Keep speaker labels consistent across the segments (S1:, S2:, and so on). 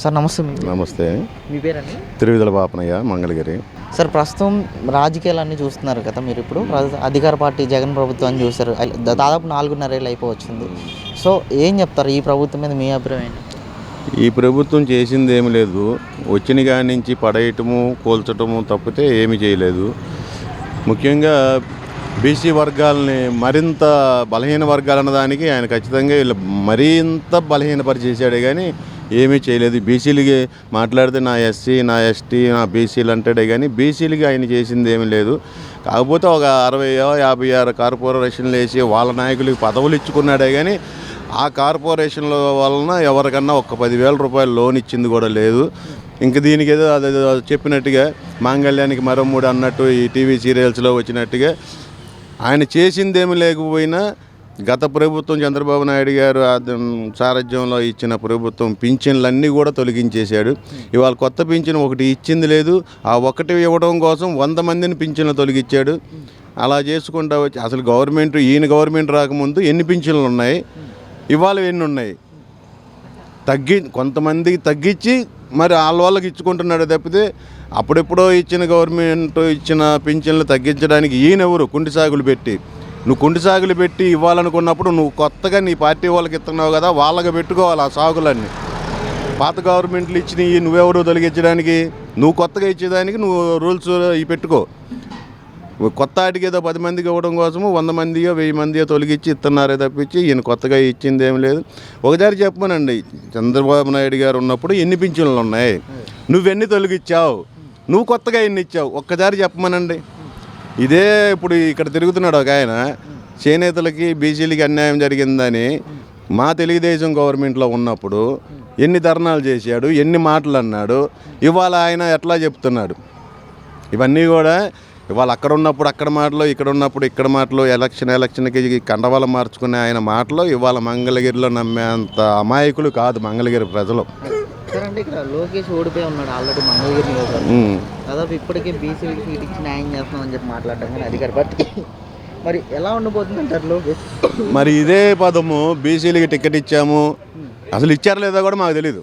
S1: Sir నమస్తే
S2: నమస్తే.
S1: మీ పేరండి?
S2: తిరువిదల పాపనయ్య మంగళగిరి.
S1: సార్ ప్రస్తుతం రాజకీయాలన్నీ చూస్తున్నారు కదా మీరు ఇప్పుడు? అధికార పార్టీ జగన్ ప్రభుత్వాన్ని చూశారు. దాదాపు నాలుగున్నర ఏళ్ళు అయిపోవచ్చింది. సో ఏం చెప్తారు ఈ ప్రభుత్వం మీద మీ అభిప్రాయం
S2: ఈ ప్రభుత్వం చేసింది ఏమి లేదు. వచ్చిన కాడి నుంచి పడేయటము కూల్చటము తప్పితే ఏమి చేయలేదు. ముఖ్యంగా బీసీ వర్గాలని మరింత బలహీన వర్గాలు అన్నదానికి ఆయన ఖచ్చితంగా వీళ్ళు మరింత బలహీనపరిచేసాడే కానీ ఏమీ చేయలేదు. బీసీలకి మాట్లాడితే నా ఎస్సీ నా ఎస్టీ నా బీసీలు అంటాడే కానీ బీసీలకి ఆయన చేసింది ఏమీ లేదు. కాకపోతే ఒక అరవై యాభై ఆరు కార్పొరేషన్లు వేసి వాళ్ళ నాయకులకి పదవులు ఇచ్చుకున్నాడే కానీ ఆ కార్పొరేషన్ల వలన ఎవరికన్నా ఒక్క పదివేల రూపాయలు లోన్ ఇచ్చింది కూడా లేదు. ఇంక దీనికి ఏదో అది చెప్పినట్టుగా మాంగళ్యానికి మరో మూడు అన్నట్టు ఈ టీవీ సీరియల్స్లో వచ్చినట్టుగా ఆయన చేసిందేమి లేకపోయినా గత ప్రభుత్వం చంద్రబాబు నాయుడు గారు సారథ్యంలో ఇచ్చిన ప్రభుత్వం పింఛన్లన్నీ కూడా తొలగించేశాడు. ఇవాళ కొత్త పింఛన్ ఒకటి ఇచ్చింది లేదు. ఆ ఒకటి ఇవ్వడం కోసం వంద మందిని పింఛన్లు తొలగించాడు అలా చేసుకుంటా వచ్చి అసలు గవర్నమెంట్ ఈయన గవర్నమెంట్ రాకముందు ఎన్ని పింఛన్లు ఉన్నాయి? ఇవాళ ఎన్ని ఉన్నాయి? తగ్గి కొంతమందికి తగ్గించి మరి వాళ్ళ వాళ్ళకి ఇచ్చుకుంటున్నాడు తప్పితే అప్పుడెప్పుడో ఇచ్చిన గవర్నమెంట్ ఇచ్చిన పింఛన్లు తగ్గించడానికి ఈయనెవరు కుంటి సాగులు పెట్టి నువ్వు కుంటి సాగులు పెట్టి ఇవ్వాలనుకున్నప్పుడు నువ్వు కొత్తగా నీ పార్టీ వాళ్ళకి ఇస్తున్నావు కదా వాళ్ళకి పెట్టుకోవాలి ఆ సాగులన్నీ. పాత గవర్నమెంట్లు ఇచ్చినవి నువ్వెవరు తొలగించడానికి నువ్వు కొత్తగా ఇచ్చేదానికి నువ్వు రూల్స్ ఇవి పెట్టుకో. కొత్త ఆటికి ఏదో పది మందికి ఇవ్వడం కోసము వంద మందియో వెయ్యి మందియో తొలగించి ఇస్తున్నారే తప్పించి ఈయన కొత్తగా ఇచ్చింది ఏం లేదు. ఒకసారి చెప్పమనండి చంద్రబాబు నాయుడు గారు ఉన్నప్పుడు ఎన్ని పింఛన్లు ఉన్నాయి? నువ్వెన్ని తొలగించావు నువ్వు కొత్తగా ఎన్ని ఇచ్చావు? ఒక్కసారి చెప్పమనండి. ఇదే ఇప్పుడు ఇక్కడ తిరుగుతున్నాడు ఒక ఆయన. చేనేతలకి బీసీలకి అన్యాయం జరిగిందని మా తెలుగుదేశం గవర్నమెంట్లో ఉన్నప్పుడు ఎన్ని ధర్నాలు చేశాడు ఎన్ని మాటలు అన్నాడు ఇవాళ ఆయన ఎట్లా చెప్తున్నాడు. ఇవన్నీ కూడా ఇవాళ అక్కడ ఉన్నప్పుడు అక్కడ మాటలు ఇక్కడ ఉన్నప్పుడు ఇక్కడ మాటలు ఎలక్షన్ ఎలక్షన్కి కండవాల మార్చుకునే ఆయన మాటలు ఇవాళ మంగళగిరిలో నమ్మేంత అమాయకులు కాదు మంగళగిరి ప్రజలు.
S1: అంటే ఇక్కడ లోకేష్ ఓడిపోయి ఉన్నాడు ఆల్రెడీ మంగళగిరి నియోజకవర్గం
S2: ఉమ్.
S1: దాదాపు ఇప్పటికే బీసీలకి సీట్ ఇచ్చి న్యాయం చేస్తున్నామని చెప్పి మాట్లాడటం కానీ అధికార పార్టీ మరి ఎలా ఉండబోతుంది అంటారు లోకేష్?
S2: మరి ఇదే పదము బీసీలకి టికెట్ ఇచ్చాము. అసలు ఇచ్చారా లేదా కూడా మాకు తెలీదు.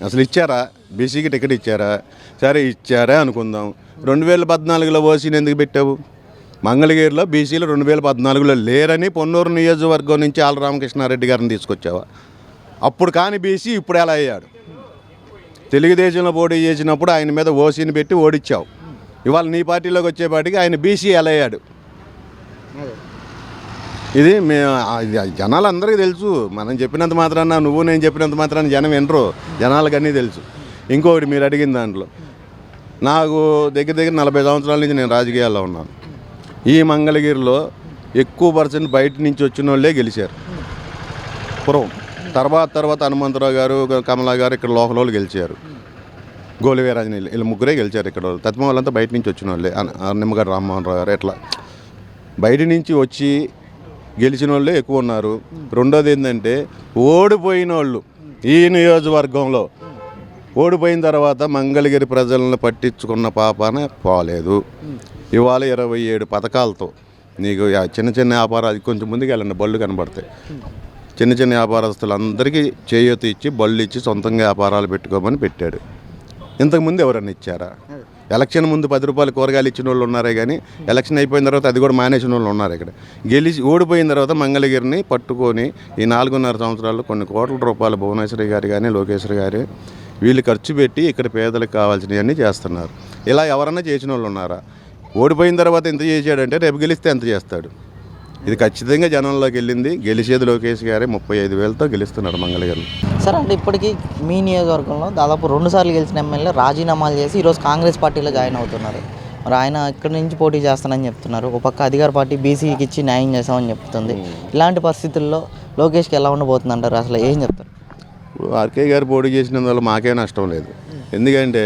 S2: అసలు ఇచ్చారా? బీసీకి టికెట్ ఇచ్చారా? సరే ఇచ్చారా అనుకుందాం. రెండు వేల పద్నాలుగులో ఓసీని ఎందుకు పెట్టావు? మంగళగిరిలో బీసీలు రెండు వేల పద్నాలుగులో లేరని పొన్నూరు నియోజకవర్గం నుంచి ఆల రామకృష్ణారెడ్డి గారిని తీసుకొచ్చావా? అప్పుడు కాని బీసీ ఇప్పుడు ఎలా అయ్యాడు? తెలుగుదేశంలో పోటీ చేసినప్పుడు ఆయన మీద ఓసీని పెట్టి ఓడిచ్చావు. ఇవాళ నీ పార్టీలోకి వచ్చేపాటికి ఆయన బీసీ ఎలా అయ్యాడు? ఇది మే జనాలు అందరికీ జనాలందరికీ తెలుసు. మనం చెప్పినంత మాత్రాన నువ్వు నేను చెప్పినంత మాత్రాన జనం వినరు. జనాలకన్నీ తెలుసు. ఇంకొకటి మీరు అడిగిన దాంట్లో నాకు దగ్గర దగ్గర నలభై సంవత్సరాల నుంచి నేను రాజకీయాల్లో ఉన్నాను. ఈ మంగళగిరిలో ఎక్కువ పర్సెంట్ బయట నుంచి వచ్చిన వాళ్ళే గెలిచారు. పురం. తర్వాత తర్వాత హనుమంతరావు గారు కమలా గారు ఇక్కడ లోకల్ వాళ్ళు గెలిచారు. గోలివీరాజనీళ్ళు వీళ్ళు ముగ్గురే గెలిచారు ఇక్కడ వాళ్ళు. తత్మ వాళ్ళంతా బయట నుంచి వచ్చిన వాళ్ళే. నిమ్మగడ్డ రామ్మోహన్ రావు గారు ఎట్లా. బయట నుంచి వచ్చి గెలిచిన వాళ్ళే ఎక్కువ ఉన్నారు. రెండోది ఏంటంటే ఓడిపోయిన వాళ్ళు ఈ నియోజకవర్గంలో ఓడిపోయిన తర్వాత మంగళగిరి ప్రజలను పట్టించుకున్న పాపాన పోలేదు. ఇవాళ ఇరవై ఏడు పథకాలతో నీకు చిన్న చిన్న వ్యాపారాలు కొంచెం ముందుకు వెళ్ళండి బళ్ళు కనబడతాయి. చిన్న చిన్న వ్యాపారస్తులందరికీ చేయూత ఇచ్చి బళ్ళు ఇచ్చి సొంతంగా వ్యాపారాలు పెట్టుకోమని పెట్టాడు. ఇంతకుముందు ఎవరన్నా ఇచ్చారా? ఎలక్షన్ ముందు పది రూపాయలు కూరగాయలు ఇచ్చిన వాళ్ళు ఉన్నారే కానీ ఎలక్షన్ అయిపోయిన తర్వాత అది కూడా మానేసిన వాళ్ళు ఉన్నారు ఇక్కడ. గెలిచి ఓడిపోయిన తర్వాత మంగళగిరిని పట్టుకొని ఈ నాలుగున్నర సంవత్సరాల్లో కొన్ని కోట్ల రూపాయలు భువనేశ్వరి గారు కానీ లోకేశ్వరి గారు వీళ్ళు ఖర్చు పెట్టి ఇక్కడ పేదలకు కావాల్సినవన్నీ చేస్తున్నారు. ఇలా ఎవరన్నా చేసిన వాళ్ళు ఉన్నారా? ఓడిపోయిన తర్వాత ఎంత చేశాడంటే రేపు గెలిస్తే ఎంత చేస్తాడు? ఇది ఖచ్చితంగా జనంలోకి వెళ్ళింది. గెలిచేది లోకేష్ గారే. ముప్పై ఐదు వేలతో గెలుస్తున్నాడు మంగళగిరిని
S1: సార్ అంటే ఇప్పటికీ మీ నియోజకవర్గంలో దాదాపు రెండు సార్లు గెలిచిన ఎమ్మెల్యే రాజీనామాలు చేసి ఈరోజు కాంగ్రెస్ పార్టీలో జాయిన్ అవుతున్నారు. మరి ఆయన ఇక్కడి నుంచి పోటీ చేస్తానని చెప్తున్నారు. ఒక పక్క అధికార పార్టీ బీసీకి ఇచ్చి న్యాయం చేస్తామని చెప్తుంది. ఇలాంటి పరిస్థితుల్లో లోకేష్కి ఎలా ఉండబోతుంది అంటారు అసలు ఏం చెప్తారు?
S2: ఆర్కే గారు పోటీ చేసినందువల్ల మాకే నష్టం లేదు. ఎందుకంటే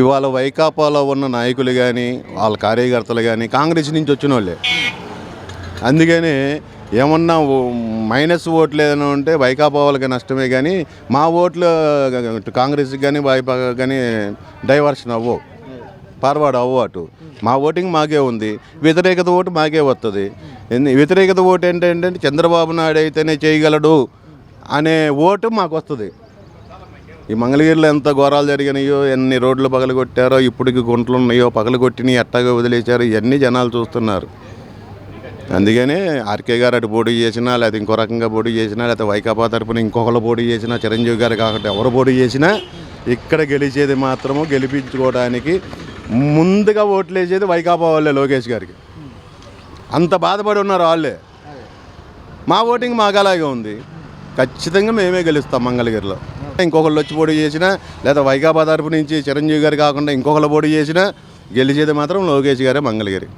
S2: ఇవాళ వైకాపాలో ఉన్న నాయకులు కానీ వాళ్ళ కార్యకర్తలు కానీ కాంగ్రెస్ నుంచి వచ్చిన వాళ్ళే. అందుకని ఏమన్నా మైనస్ ఓట్లు ఏదైనా ఉంటే వైకాపా వాళ్ళకి నష్టమే కానీ మా ఓట్లు కాంగ్రెస్కి కానీ వైపా కానీ డైవర్షన్ అవ్వవు. ఫార్వర్డ్ అవ్వు అటు. మా ఓటింగ్ మాకే ఉంది. వ్యతిరేకత ఓటు మాకే వస్తుంది వ్యతిరేకత ఓటు ఏంటంటే చంద్రబాబు నాయుడు అయితేనే చేయగలడు. అనే ఓటు మాకు వస్తుంది ఈ మంగళగిరిలో ఎంత ఘోరాలు జరిగినాయో ఎన్ని రోడ్లు పగలగొట్టారో ఇప్పటికి గుంటలు ఉన్నాయో పగలగొట్టినాయి ఎట్టాగా వదిలేశారు ఇవన్నీ జనాలు చూస్తున్నారు. అందుకనే ఆర్కే గారు అటు పోటీ చేసినా లేకపోతే ఇంకో రకంగా పోటీ చేసినా లేకపోతే వైకాపా తరపున ఇంకొకరు పోటీ చేసినా చిరంజీవి గారు కాకుండా ఎవరు పోటీ చేసినా ఇక్కడ గెలిచేది మాత్రము గెలిపించుకోవడానికి ముందుగా ఓట్లు వేసేది వైకాపా వాళ్ళే లోకేష్ గారికి. అంత బాధపడి ఉన్నారు వాళ్ళే. మా ఓటింగ్ మాకు అలాగే ఉంది. ఖచ్చితంగా మేమే గెలుస్తాం మంగళగిరిలో. ఇంకొకళ్ళు వచ్చి పోటీ చేసినా లేదా వైకాపా తరపు నుంచి చిరంజీవి గారు కాకుండా ఇంకొకళ్ళు పోటీ చేసినా గెలిచేది మాత్రం లోకేష్ గారే మంగళగిరి.